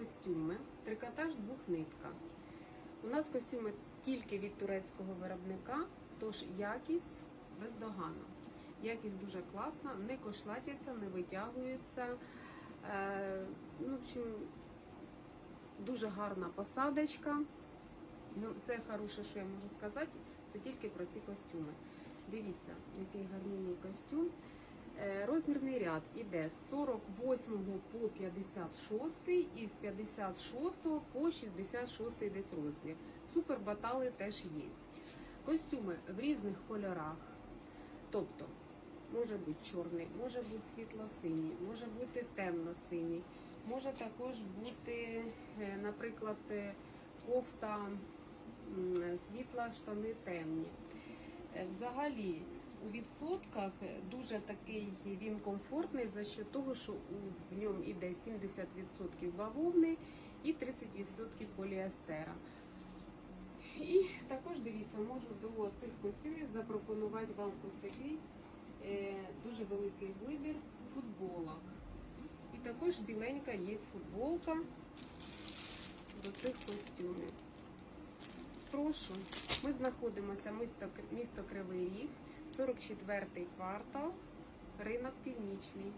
костюми, трикотаж двохнитка. У нас костюми тільки від турецького виробника, тож якість бездоганна. Якість дуже класна, не кошлатяться, не витягуються. Е, ну, в общем, дуже гарна посадочка. Ну, все хороше, що я можу сказати, це тільки про ці костюми. Дивіться, який гарний костюм. Е, ряд іде з 48 по 56 і з 56 по 66 десь розмір. Супер батали теж є. Костюми в різних кольорах. Тобто, може бути чорний, може бути світло-синій, може бути темно-синій, може також бути, е, наприклад, е, кофта світла, штани темні. Е, Взагалі, у відсотках дуже такий він комфортний за що того, що у- в ньому іде 70% бавовни і 30% поліестера. І також дивіться, можу до цих костюмів запропонувати вам ось такий е, дуже великий вибір футболок. І також біленька є футболка до цих костюмів. Прошу, ми знаходимося місто, місто Кривий Ріг, 44-й квартал, ринок Північний.